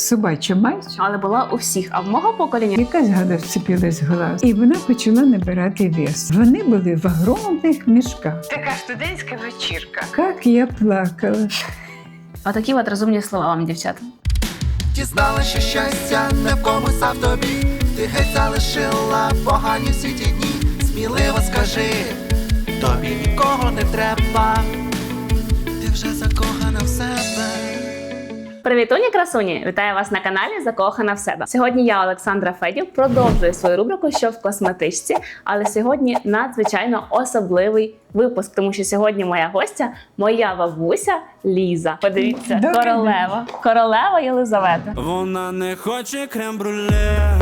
собача мать. Але була у всіх. А в мого покоління Якась гада вцепилась в глаз, і вона почала набирати вес. Вони були в огромних мішках. Така студентська вечірка. Як я плакала. отакі от розумні слова вам, дівчата. Дізнала, що щастя не в комусь, а в тобі. Ти геть залишила погані всі ті дні. Сміливо скажи, тобі нікого не треба. Ти вже себе. Привітуні, красуні! Вітаю вас на каналі Закохана в себе. Сьогодні я, Олександра Федів, продовжую свою рубрику Що в косметичці. Але сьогодні надзвичайно особливий випуск, тому що сьогодні моя гостя, моя бабуся Ліза. Подивіться, королева, королева Єлизавета. Вона не хоче крем-бруле,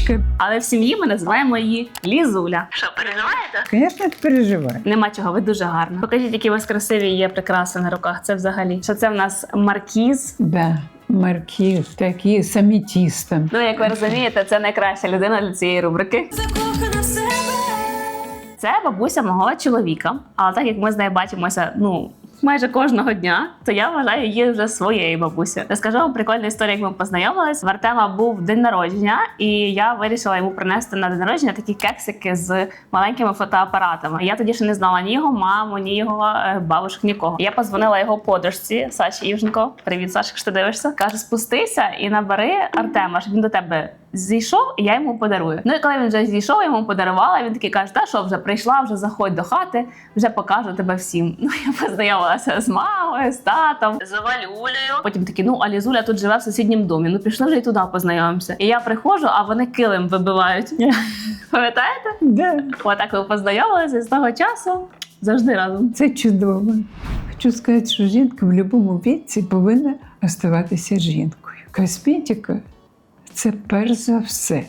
є Але в сім'ї ми називаємо її Лізуля. Що переживаєте? звісно, переживає. Нема чого, ви дуже гарна. Покажіть, які у вас красиві є прикраси на руках. Це взагалі. Що це в нас маркіз? Да, маркіз, такі самітістом. Ну, як ви розумієте, це найкраща людина для цієї рубрики. Закохана себе. Це бабуся мого чоловіка. Але так як ми з нею бачимося, ну. Майже кожного дня, то я вважаю її вже своєю бабусею. Розкажу вам прикольну історію, як ми познайомились. В Артема був день народження, і я вирішила йому принести на день народження такі кексики з маленькими фотоапаратами. Я тоді ще не знала ні його маму, ні його е, бабушок, нікого. Я позвонила його подружці Саші Івженко. Привіт, Саш, якщо ти дивишся. Каже, спустися і набери Артема, щоб він до тебе зійшов, і я йому подарую. Ну і коли він вже зійшов, я йому подарувала. Він такий каже: та що вже прийшла, вже заходь до хати, вже покажу тебе всім. Ну я познайомилася з мамою, з татом, з Валюлею. Потім такі, ну а Лізуля тут живе в сусіднім домі. Ну пішли вже і туди познайомимося. І я приходжу, а вони килим вибивають. Пам'ятаєте? Да, Отак ви познайомилися з того часу завжди разом. це чудово. Хочу сказати, що жінка в будь-якому віці повинна оставатися жінкою. Косметика це перш за все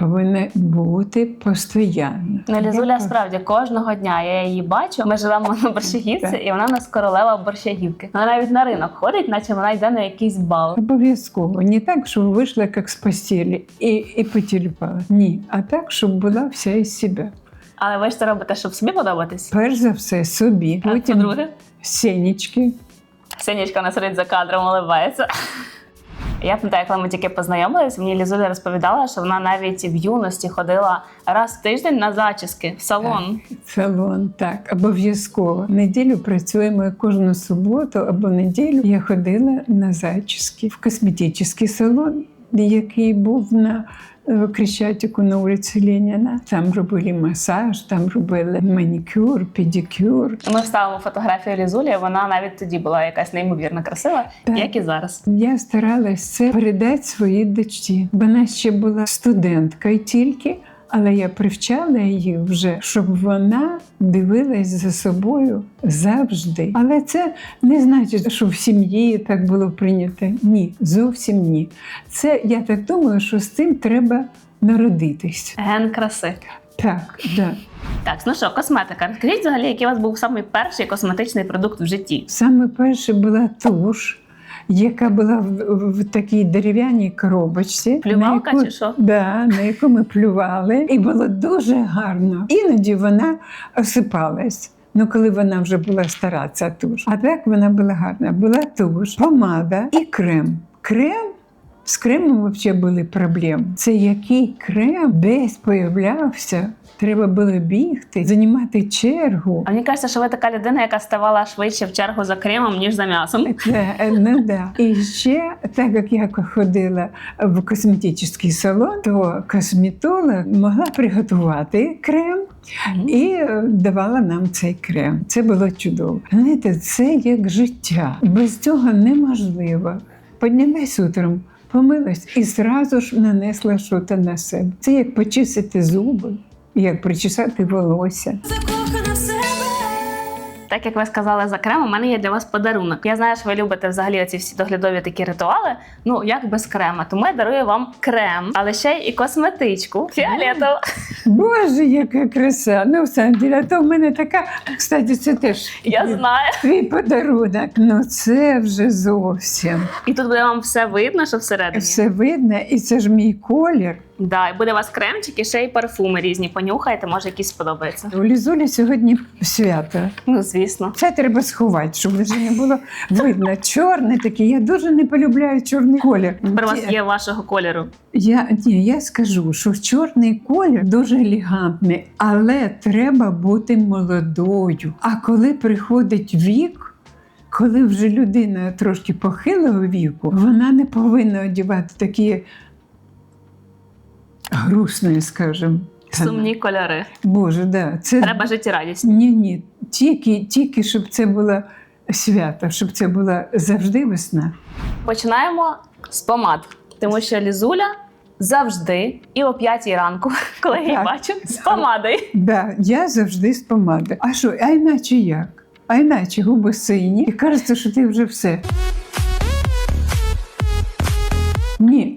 повинна бути постійно. Ну, Лізуля справді кожного дня я її бачу. Ми живемо на борщагівці, і вона у нас королева борщагівки. Вона навіть на ринок ходить, наче вона йде на якийсь бал. Обов'язково. Не так, щоб вийшла як з постелі і, і потіліпала. Ні, а так, щоб була вся із себе. Але ви ж це робите, щоб собі подобатись. Перш за все собі, потім по-друге, сінечки. Синічка сидить за кадром, уливається. Я пам'ятаю, коли ми тільки познайомилися, мені Лізуля розповідала, що вона навіть в юності ходила раз в тиждень на зачіски в салон. Салон, так, обов'язково. Неділю працюємо кожну суботу або неділю. Я ходила на зачіски в косметичний салон, який був на е, Крещатику на вулиці Леніна. Там робили масаж, там робили манікюр, педикюр. Ми вставимо фотографію Лізулі. Вона навіть тоді була якась неймовірно красива, Так. як і зараз. Я старалась це передати своїй дочці. Вона ще була студенткою тільки, але я привчала її вже, щоб вона дивилась за собою завжди. Але це не значить, що в сім'ї так було прийнято. Ні, зовсім ні. Це я так думаю, що з цим треба народитись. Ген краси. Так, да. Так, ну що, косметика. Розкажіть взагалі, який у вас був самий перший косметичний продукт в житті? Саме перше була туш. Яка була в, в, такій дерев'яній коробочці, Плювалка на яку, чи що? Да, на яку ми плювали, і було дуже гарно. Іноді вона осипалась. Ну, коли вона вже була стара, ця туш. А так вона була гарна. Була туш, помада і крем. Крем. З кремом взагалі були проблеми. Це який крем десь появлявся. Треба було бігти, займати чергу. А мені кажеться, що ви така людина, яка ставала швидше в чергу за кремом, ніж за м'ясом. Це, е, ну, да. І ще, так як я ходила в косметичний салон, то косметолог могла приготувати крем і е, давала нам цей крем. Це було чудово. Знаєте, це як життя. Без цього неможливо. Піднялась утром, помилась і зразу ж нанесла щось на себе. Це як почистити зуби, як причесати волосся. Так як ви сказали за крем, у мене є для вас подарунок. Я знаю, що ви любите взагалі оці всі доглядові такі ритуали. Ну як без крема, тому я дарую вам крем, але ще й косметичку фіолетову. Боже, яка краса! Ну, в самом а то в мене така. Кстати, це теж Я знаю. твій подарунок. Ну це вже зовсім І тут буде вам все видно, що всередині. все видно, і це ж мій колір. Да, і буде у вас кремчик і ще й парфуми різні. Понюхайте, може, якісь сподобаються. У Лізулі сьогодні свято. Ну, звісно. Це треба сховати, щоб вже не було видно. Чорний такий. Я дуже не полюбляю чорний колір. Тепер у вас є вашого кольору. Я ні, я скажу, що чорний колір дуже елегантний, але треба бути молодою. А коли приходить вік, коли вже людина трошки похилого віку, вона не повинна одягати такі грустні, скажімо. Сумні кольори. Боже, да. Це Треба життєрадість. ні, ні. Тільки, тільки щоб це було свято, щоб це була завжди весна. Починаємо з помад, тому що Лізуля завжди і о 5 ранку, коли я її бачу, з помадою. Да, я завжди з помади. А що, а іначе як? А іначе губи сині, і кажеться, що ти вже все.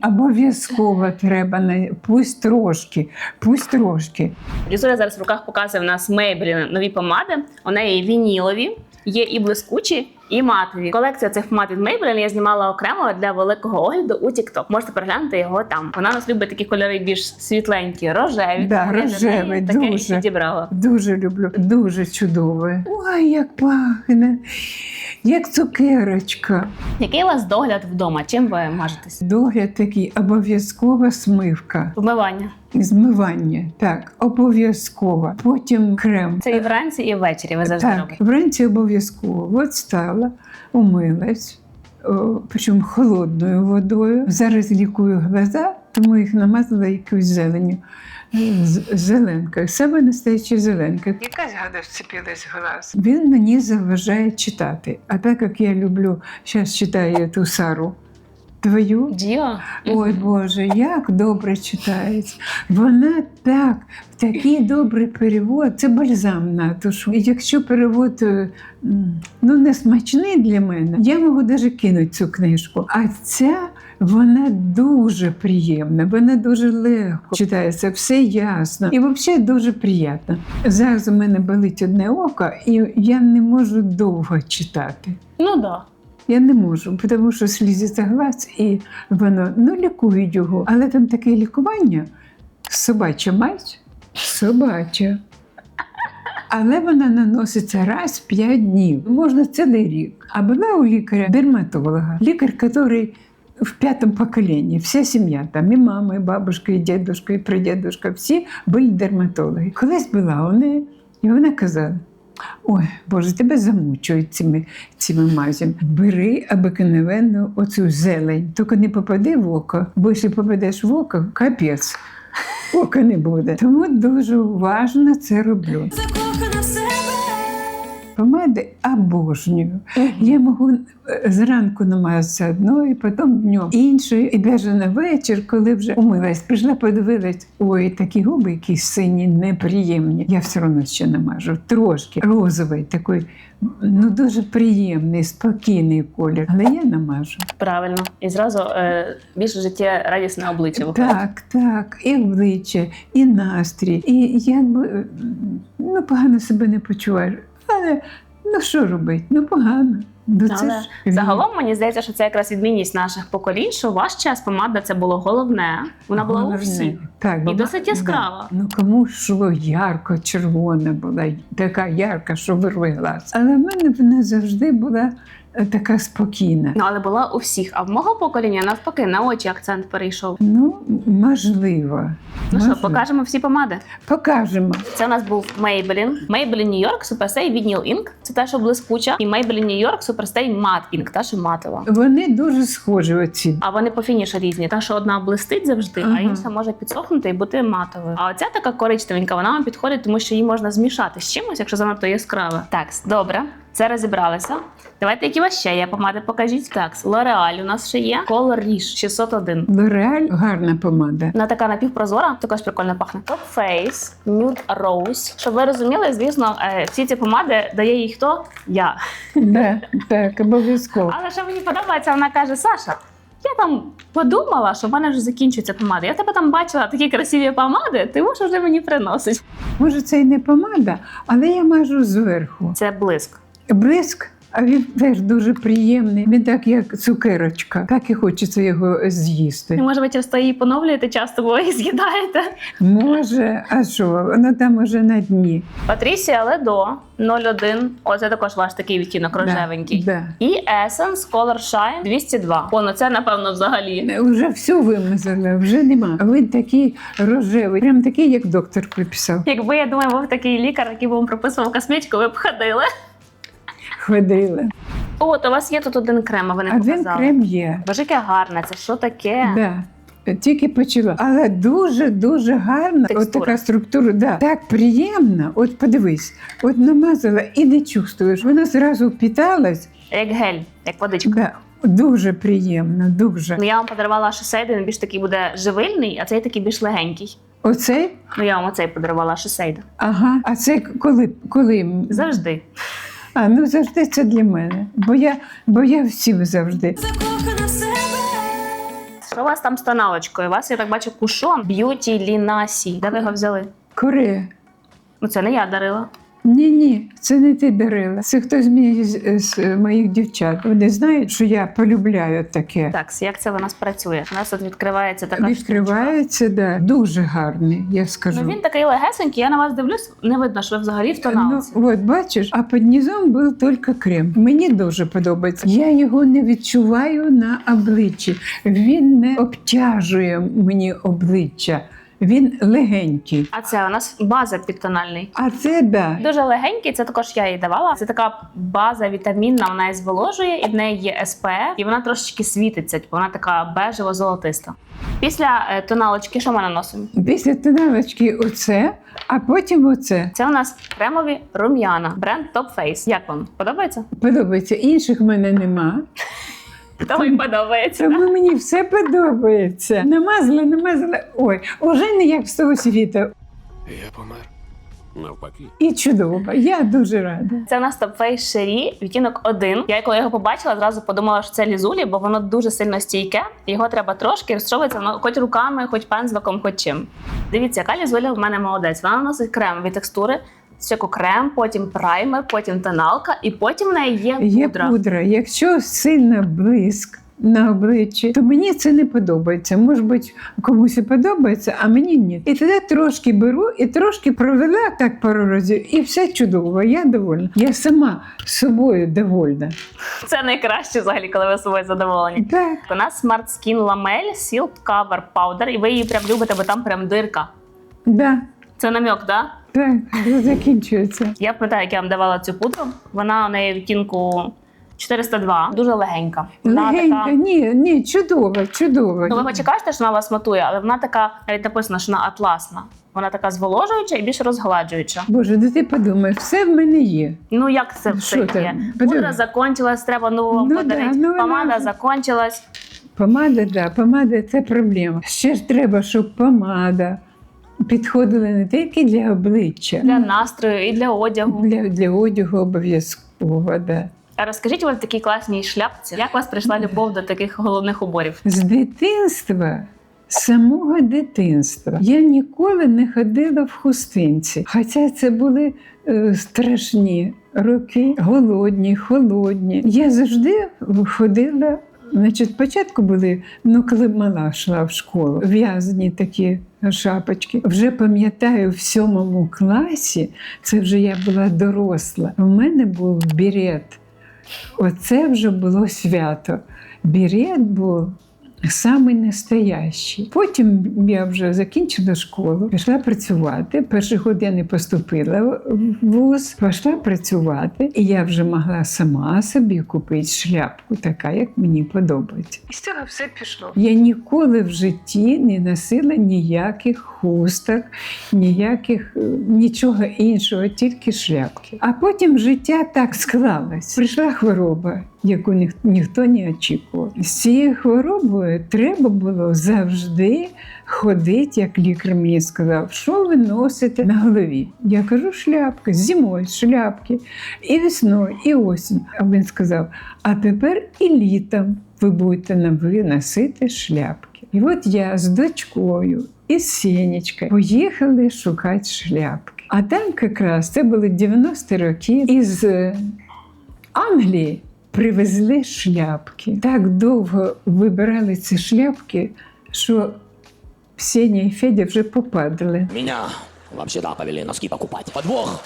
Обов'язково треба на пусть трошки, пусть трошки. Лізуля зараз в руках показує в нас Maybelline нові помади. У неї вінілові, є і блискучі, і матові. Колекція цих помад від Maybelline я знімала окремо для великого огляду у TikTok. Можете переглянути його там. Вона нас любить такі кольори більш світленькі, рожеві. Да, рожевий, таке дуже. підібрала. Дуже люблю, дуже чудове. Ой, як пахне, як цукерочка. Який у вас догляд вдома? Чим ви мажетесь? Догляд такий, обов'язкова смивка. Вмивання. Змивання, так, обов'язково. Потім крем. Це і вранці, і ввечері. Ви завжди Так, робите. вранці обов'язково. От стала, умилась, о, причому холодною водою. Зараз лікую глаза, тому їх намазала якоюсь зеленю. Зеленка, саме настояча зеленка. Якась гада вцепилась в глаз. Він мені заважає читати. А так як я люблю, зараз читаю ту Сару твою. Діо? Ой Боже, як добре читається. Вона так, такий добрий перевод, це бальзам на душу. І якщо перевод е, ну, не смачний для мене, я можу навіть кинути цю книжку. А ця вона дуже приємна, вона дуже легко читається, все ясно. І взагалі дуже приємно. Зараз у мене болить одне око, і я не можу довго читати. Ну да. Я не можу, тому що слізиться глаз, і воно ну лікують його. Але там таке лікування собача мать, собача. Але вона наноситься раз в 5 днів. Можна цілий рік. А була у лікаря дерматолога. Лікар, який в п'ятому поколінні, вся сім'я, там і мама, і бабушка, і дідушка, і прадідушка, всі були дерматологи. Колись була у неї, і вона казала: Ой, Боже, тебе замучують цими, цими мазями. Бери обикновенну оцю зелень, тільки не попади в око, бо якщо попадеш в око, капець. Ока не буде. Тому дуже уважно це роблю. Закохана в себе. Помади. Я можу е, зранку намазатися одною, потім днем іншою. І навіть на вечір, коли вже умилась, прийшла, подивилась, ой, такі губи якісь сині, неприємні. Я все одно ще намажу. Трошки розовий, такий, ну дуже приємний, спокійний колір. Але я намажу. Правильно. І зразу е, більше життя радісне обличчя виходить. Так, так, і обличчя, і настрій. І якби ну, погано себе не почуваєш. Але ну що робити? Ну погано. Ну, це Але ж загалом мені здається, що це якраз відмінність наших поколінь, що ваш час помада це було головне. Вона була у Головне. всіх. Так, І досить яскрава. Да. Ну кому йшло ярко, червона була, така ярка, що глаз. Але в мене вона завжди була така спокійна. Ну але була у всіх. А в мого покоління навпаки на очі акцент перейшов. Ну, можливо. Ну що, Можливо. покажемо всі помади. Покажемо. Це у нас був Maybelline. Maybelline New York Superstay Vinyl Ink. Це та, що блискуча. І Maybelline New York Superstay Matte Ink, та, що матова. Вони дуже схожі оці. А вони по фінішу різні. Та, що одна блистить завжди, а інша може підсохнути і бути матовою. А оця така коричневенька, вона вам підходить, тому що її можна змішати з чимось, якщо занадто яскраве. Так, добре. Це розібралися. Давайте, які у вас ще є помади, покажіть. Так, L'Oreal у нас ще є. Color Riche 601. Лореаль гарна помада. Вона така напівпрозора, також прикольно пахне. Top Face, Nude Rose. Щоб ви розуміли, звісно, е, всі ці помади дає їй хто? Я. Да, так, обов'язково. Але що мені подобається, вона каже: Саша, я там подумала, що в мене вже закінчується помада. Я тебе там бачила такі красиві помади, ти можеш вже мені приносить. Може, це і не помада, але я мажу зверху. Це блиск. Блиск, А він теж дуже приємний. Він так, як цукерочка, так і хочеться його з'їсти. Може, ви через то її поновлюєте часто, ви її з'їдаєте. Може, а що? Воно там уже на дні. Патрісія Ледо 01. Оце також ваш такий відтінок рожевенький. Да, І Essence Color Shine 202. О, ну це напевно взагалі. да. Вже все вимазала, вже нема. А він такий рожевий, прям такий, як доктор приписав. Якби я думаю, був такий лікар, який би вам прописував косметику, ви б ходили. Ходила. О, то у вас є тут один крем, а ви не Один крем є. Боже, яке гарне, це що таке? Да. Тільки почала. Але дуже дуже гарна. Текстура. От така структура. Да. Так приємно. От подивись, от намазала і не чувствуєш. Вона зразу впіталась. Як гель, як водичка. Да. Дуже приємно, дуже. Ну я вам подарувала шосейд, він більш такий буде живильний, а цей такий більш легенький. Оцей? Ну я вам оцей подарувала шосейд. Ага. А це коли? коли? Завжди. А ну завжди це для мене. Бо я, бо я всім завжди. Що у вас там з тоналочкою? Вас, я так бачу, кушон б'юті лінасі. Де ви його взяли? Кури. Ну це не я дарила. Ні, ні, це не ти дарила. Це хтось мені з, з моїх дівчат. Вони знають, що я полюбляю таке. Так, як це у нас працює? У нас тут відкривається така штучка. Відкривається, да. дуже гарний, я скажу. Ну він такий легесенький, я на вас дивлюсь, не видно, що ви взагалі в тоналці. Ну, от бачиш, а під низом був тільки крем. Мені дуже подобається. Я його не відчуваю на обличчі. Він не обтяжує мені обличчя. Він легенький. А це у нас база підтональний. А це да. Дуже легенький, це також я їй давала. Це така база вітамінна, вона і зволожує, і в неї є SPF, і вона трошечки світиться, типу вона така бежево-золотиста. Після е, тоналочки, що ми наносимо? Після тоналочки оце, а потім оце. Це у нас кремові рум'яна, бренд Top Face. Як вам подобається? Подобається. Інших в мене нема. Тому подобається. Тому мені все подобається. Намазала, намазала. Ой, уже не як з того світу. Я помер. Навпаки. І чудово. Я дуже рада. Це у нас Face Cherie, відтінок 1. Я коли його побачила, зразу подумала, що це лізулі, бо воно дуже сильно стійке. Його треба трошки розчовується воно хоч руками, хоч пензликом, хоч чим. Дивіться, яка лізуля в мене молодець. Вона наносить крем від текстури. Спочатку крем, потім праймер, потім тоналка, і потім в неї є Є пудра. пудра. Якщо сильно блиск на обличчі, то мені це не подобається. Може бути, комусь і подобається, а мені ні. І тоді трошки беру і трошки провела так пару разів, і все чудово. Я довольна. Я сама собою довольна. Це найкраще взагалі, коли ви собою задоволені. Так, У нас Smart Skin Lamel Silk Cover Powder, і ви її прям любите, бо там прям дирка. да, Це намек, да? Так, закінчується. Я пам'ятаю, як я вам давала цю пудру. Вона у неї відтінку 402, дуже легенька. Вона Легенька, така. ні, ні, чудово, чудово. Ну, ви хоч і кажете, що вона вас матує, але вона така, навіть написано, що вона атласна. Вона така зволожуюча і більш розгладжуюча. Боже, ну ти подумай, все в мене є. Ну як це все Що там? є? Подиви. Пудра закончилась, треба нову вам Ну, подарити. да, ну, Помада вже- закончилась. Помада, да, помада це проблема. Ще ж треба, щоб помада підходила не тільки для обличчя, Для настрою і для одягу. для, для одягу обов'язково. Да. А розкажіть ви в такій класній шляпці, як вас прийшла любов до таких головних уборів? З дитинства. З самого дитинства я ніколи не ходила в хустинці. Хоча це були е, страшні роки, голодні, холодні. Я завжди ходила. Значить, спочатку були, ну коли мала йшла в школу, в'язані такі шапочки. Вже пам'ятаю, в сьомому класі, це вже я була доросла. У мене був бірет. Оце вже було свято. Бірет був самий настоящий. Потім я вже закінчила школу, пішла працювати. Перший год я не поступила в вуз, пішла працювати, і я вже могла сама собі купити шляпку, така, як мені подобається. І з цього все пішло. Я ніколи в житті не носила ніяких хусток, ніяких е, нічого іншого, тільки шляпки. А потім життя так склалось. Прийшла хвороба, яку ніх- ніхто не очікував. З цією хворобою треба було завжди ходити, як лікар мені сказав, що ви носите на голові. Я кажу, шляпки, зимою шляпки, і весною, і осінь. А він сказав: а тепер і літом ви будете носити шляпки. І от я з дочкою і з Сенечкою поїхали шукати шляпки. А там якраз це були 90 роки із е, Англії привезли шляпки. Так довго вибирали ці шляпки, що Сеня і Федя вже попадали. Меня вообще-то повели носки покупать. Подвох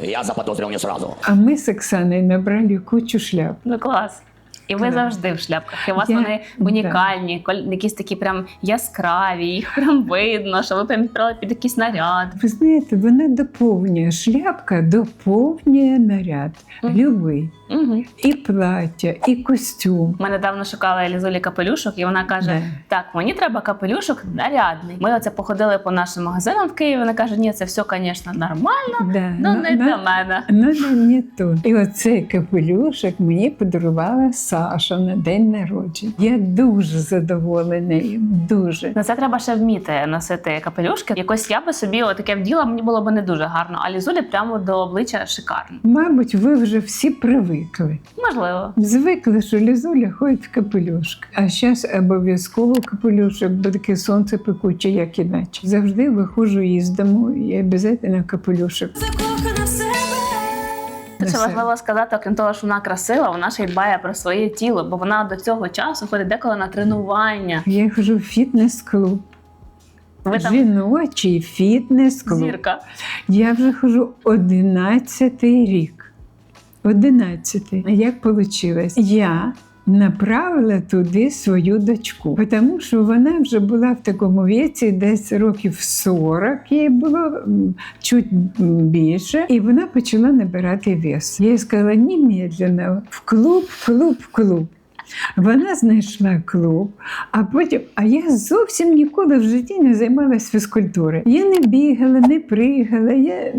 я заподозрил не сразу. А ми з Оксаною набрали кучу шляп. Ну клас. І ви завжди в шляпках. І у вас Я- вони унікальні, коль- якісь такі прям яскраві, їх прям видно, що ви прям відправили під якийсь наряд. Ви знаєте, вона доповнює шляпка, доповнює наряд. Мгм. Любий. Угу. І плаття, і костюм. Ми недавно шукали Лізулі капелюшок, і вона каже: Да. Так, мені треба капелюшок нарядний. Ми оце походили по нашим магазинам в Києві. Вона каже: Ні, це все, звісно, нормально, Да. ну не для мене. Ну, не, не то. І оцей капелюшок мені подарувала Саша на день народження. Я дуже задоволена їм, дуже. На це треба ще вміти носити капелюшки. Якось я би собі таке вділа, мені було б не дуже гарно. А Лізулі прямо до обличчя шикарно. Мабуть, ви вже всі привикли. Можливо. Звикли, що Лізуля ходить в капелюшок. А зараз обов'язково капелюшок, бо таке сонце пекуче, як іначе. Завжди виходжу із дому і обов'язково капелюшок. Це ще На важливо сказати, окрім того, що вона красива, вона ще й дбає про своє тіло, бо вона до цього часу ходить деколи на тренування. Я хожу в фітнес-клуб. Ви там Жіночий фітнес-клуб. зірка. Я вже хожу 11 рік. 11. А як вийшло? Я направила туди свою дочку, тому що вона вже була в такому віці, десь років 40 їй було чуть більше, і вона почала набирати вес. Я їй сказала немедленно в клуб, в клуб, в клуб. Вона знайшла клуб, а потім, а я зовсім ніколи в житті не займалася фізкультурою. Я не бігала, не пригала. Я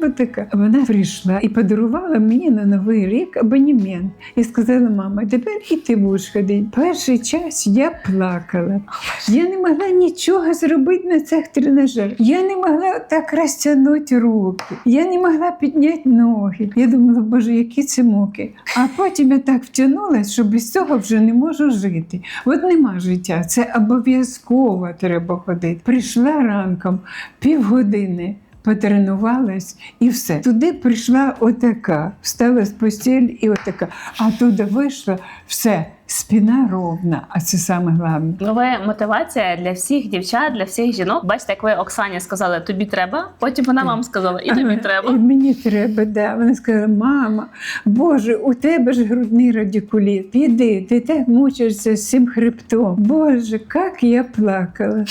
ну така. Вона прийшла і подарувала мені на новий рік абонемент. І сказала: мама, тепер і ти будеш ходити. Перший час я плакала. Я не могла нічого зробити на цих тренажерах. Я не могла так розтягнути руки. Я не могла підняти ноги. Я думала, боже, які це муки. А потім я так втягнулася, що без цього вже не можу жити. От нема життя. Це обов'язково треба ходити. Прийшла ранком півгодини. Потренувалась і все. Туди прийшла отака, встала з постіль і отака. А туди вийшла все, спина ровна, а це саме головне. Ну, ви мотивація для всіх дівчат, для всіх жінок. Бачите, як ви Оксані сказали, тобі треба. Потім вона вам сказала, і тобі треба. І мені треба, да. Вона сказала: мама, Боже, у тебе ж грудний радикуліт. Піди, ти так мучишся з цим хребтом. Боже, як я плакала.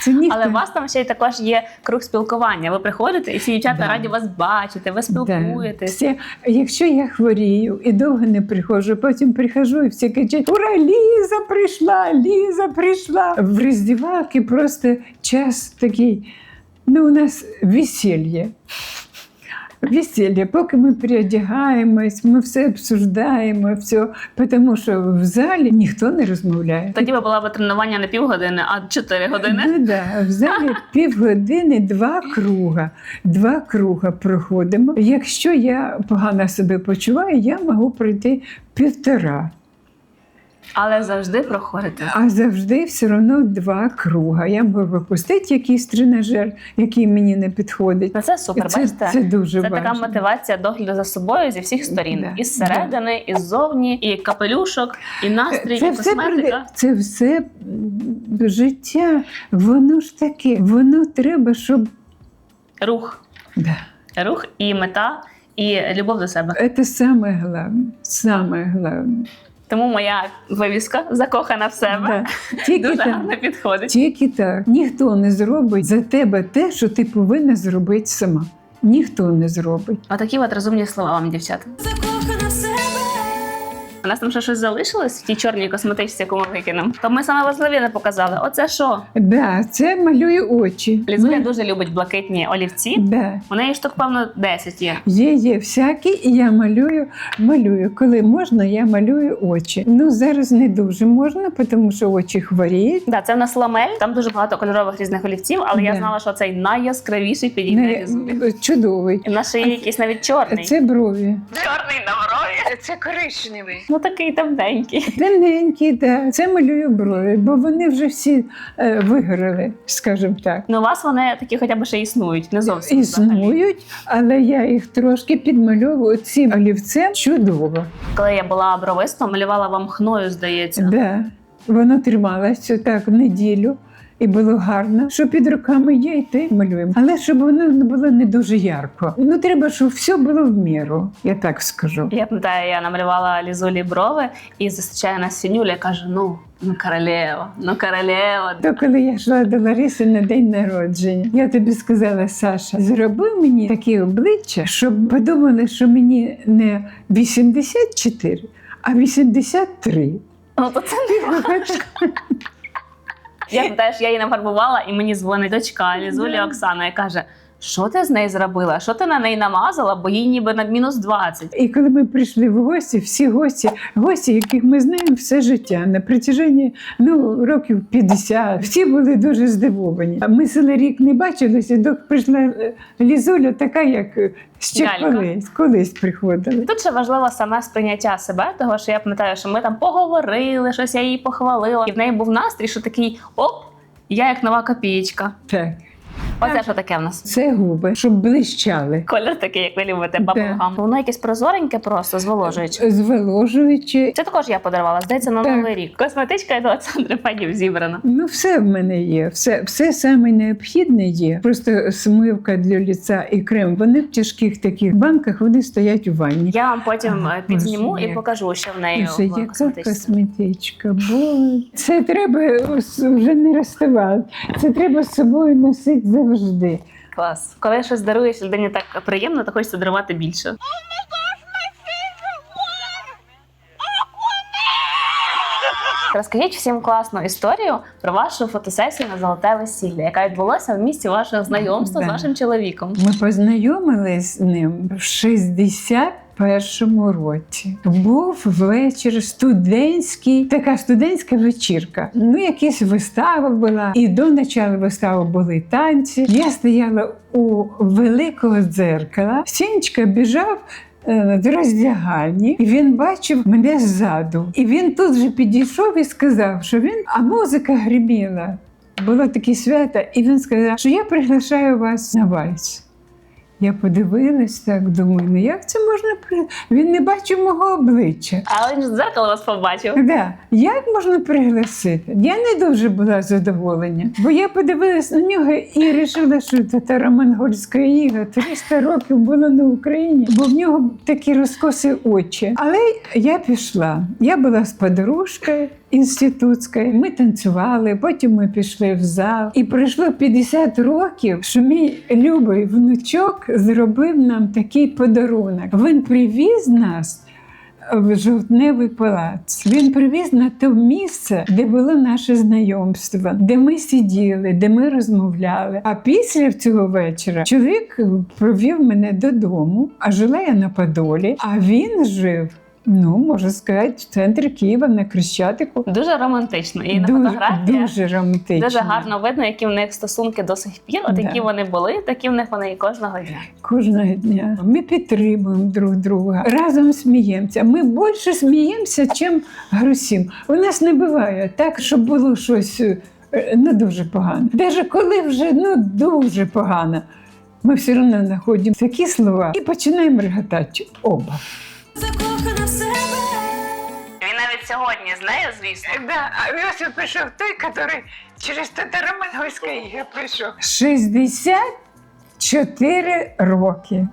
Це ніхто... Але у вас там ще й також є круг спілкування. Ви приходите, і всі дівчата Да. раді вас бачити, ви Да. спілкуєтесь. Всі, якщо я хворію і довго не приходжу, потім приходжу і всі кричать: Ура, Ліза прийшла! Ліза прийшла! В роздівалки просто час такий. Ну, у нас весілля. Весілля, поки ми переодягаємось, ми все обсуждаємо, все, тому що в залі ніхто не розмовляє. Тоді би була б тренування не півгодини, а чотири години. Ну, да. В залі півгодини два круга. Два круга проходимо. Якщо я погано себе почуваю, я можу пройти півтора. Але завжди проходите. А завжди все одно два круга. Я можу випустити якийсь тренажер, який мені не підходить. Ну, це супер, це, бачите? це дуже Це така мотивація догляду за собою зі всіх сторін. Да, І зсередини, і ззовні, і капелюшок, і настрій, Це і все, косметика. це все життя, воно ж таке, воно треба, щоб. Рух. Да. Рух і мета, і любов до себе. Це саме головне. Саме головне. Тому моя вивіска закохана в себе. Тільки Дуже гарно підходить. Тільки так. Ніхто не зробить за тебе те, що ти повинна зробити сама. Ніхто не зробить. Отакі от розумні слова вам, дівчата. У нас там ще щось залишилось в тій чорній косметичці, яку ми викинемо. То ми саме важливі не показали. Оце що? Да, це малює очі. Лізуля Ми- дуже любить блакитні олівці. Да. У неї штук, певно, 10 є. Є, є всякі, і я малюю, малюю. Коли можна, я малюю очі. Ну зараз не дуже можна, тому що очі хворіють. Да, це в нас ламель. Там дуже багато кольорових різних олівців, але я Да. знала, що цей найяскравіший підійде Не, Лізулі. чудовий. І в нас ще є якийсь навіть чорний. Це брові. Чорний на брові. Це коричневий. Ну такий темненький. Темненький, да. Це малюю брові, бо вони вже всі е, вигорали, скажімо так. Ну, у вас вони такі хоча б ще існують, не зовсім. Існують, але я їх трошки підмальовую цим олівцем чудово. Коли я була бровистом, малювала вам хною, здається. Да. Воно трималося так неділю. І було гарно, що під руками є, і ти малюємо. Але щоб воно було не дуже ярко. Ну треба, щоб все було в міру, я так скажу. Я пам'ятаю, я намалювала лізулі брови і зустрічає нас сінюля, каже: ну, ну королева, ну королева. То коли я йшла до Лариси на день народження, я тобі сказала, Саша, зроби мені таке обличчя, щоб подумали, що мені не 84, а 83. Ну то це не важко. Я теж я її нафарбувала, і мені дзвонить дочка Лізуля Оксана і каже: що ти з нею зробила? Що ти на неї намазала? Бо їй ніби на мінус 20. І коли ми прийшли в гості, всі гості, гості, яких ми знаємо все життя, на протяженні ну, років 50, всі були дуже здивовані. Ми цілий рік не бачилися, доки прийшла е, Лізуля, така, як е, ще колись, колись приходили. Тут ще важливо саме сприйняття себе, того що я пам'ятаю, що ми там поговорили, щось я її похвалила, і в неї був настрій, що такий оп, я як нова копієчка. Так. Оце що таке в нас. Це губи, щоб блищали. Колір такий, як ви любите, Да. Воно якесь прозореньке, просто зволожуюче. Зволожуючи. Це також я подарувала, здається, на Так. новий рік. Косметичка від Олександри Федів зібрана. Ну, все в мене є, все, все саме необхідне є. Просто смивка для ліця і крем. Вони в тяжких таких банках вони стоять у ванні. Я вам потім Ага, е, підзніму і покажу, що в неї Боже, в яка косметичка, боже. Це треба вже не розставати. Це треба з собою носити завжди. Клас. Коли щось даруєш людині так приємно, то хочеться дарувати більше. Розкажіть всім класну історію про вашу фотосесію на золоте весілля, яка відбулася в місці вашого знайомства з вашим чоловіком. Ми познайомились з ним в 61-му році. Був вечір студентський, така студентська вечірка. Ну, якась вистава була. І до начала вистави були танці. Я стояла у великого дзеркала. Сінечка біжав. е, З роздягальні, і він бачив мене ззаду. І він тут же підійшов і сказав, що він, а музика гриміла. Було таке свято, і він сказав, що я приглашаю вас на вальс. Я подивилась так, думаю, ну як це можна при... Він не бачив мого обличчя. Але він ж дзеркало вас побачив. Да. Як можна пригласити? Я не дуже була задоволена, бо я подивилась на нього і вирішила, що татаро-монгольська іга 300 років була на Україні, бо в нього такі розкоси очі. Але я пішла. Я була з подружкою інститутською. Ми танцювали, потім ми пішли в зал. І пройшло 50 років, що мій любий внучок зробив нам такий подарунок. Він привіз нас в жовтневий палац. Він привіз на те місце, де було наше знайомство, де ми сиділи, де ми розмовляли. А після цього вечора чоловік провів мене додому, а жила я на Подолі, а він жив. Ну, можна сказати, в центрі Києва на Крещатику. Дуже романтично. І на дуже, фотографіях дуже романтично. дуже гарно видно, які в них стосунки до сих пір. От Да. які вони були, такі в них вони і кожного дня. Кожного дня ми підтримуємо друг друга, разом сміємося. Ми більше сміємося, ніж грусім. У нас не буває так, щоб було щось е, ну, дуже погано. Навіть коли вже ну дуже погано, ми все одно знаходимо такі слова і починаємо реготати оба. закохана сьогодні з нею, звісно. Да, а ось прийшов той, який через татаро-монгольське ігри прийшов. 64 роки.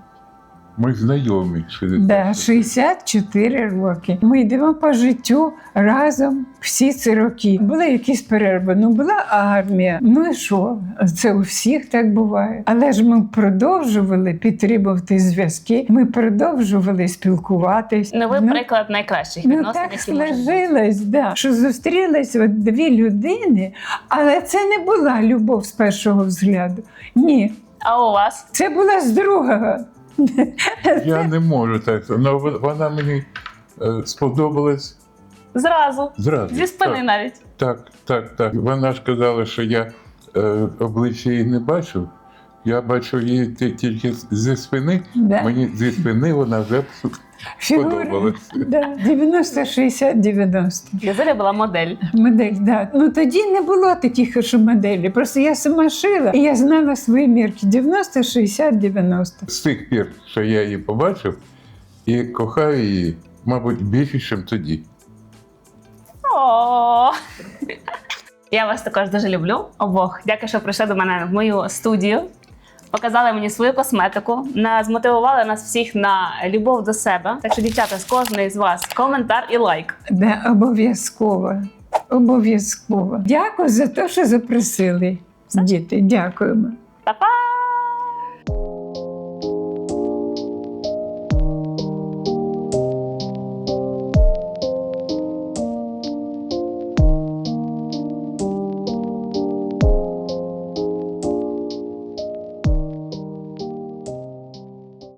Ми знайомі. Да, 64 роки. Ми йдемо по життю разом всі ці роки. Були якісь перерви, ну була армія. Ну і що? Це у всіх так буває. Але ж ми продовжували підтримувати зв'язки. Ми продовжували спілкуватись. Ну, ви приклад найкращих Ну відносин, так які можуть сложилось, да. що зустрілись от дві людини, але це не була любов з першого взгляду. Ні, А у вас? це була з другого. Я не можу так. Ну, вона мені е, сподобалась Зразу. зразу. Зі спини Так, навіть. так, так, так. Вона ж казала, що я е, обличчя її не бачив. Я бачу її тільки зі спини. Да. Мені зі спини вона вже Сподобалось. Да, 90, 60, 90. Для Зорі була модель. Модель, да. Ну тоді не було таких що моделей. Просто я сама шила, і я знала свої мірки 90, 60, 90. З тих пір, що я її побачив, і кохаю її, мабуть, більше, ніж тоді. О! Я вас також дуже люблю. Обох. Дякую, що прийшли до мене в мою студію. Показали мені свою косметику, змотивували нас всіх на любов до себе. Так що, дівчата, з кожної з вас коментар і лайк. Не обов'язково. Обов'язково. Дякую за те, що запросили. Діти, дякуємо. Па-па!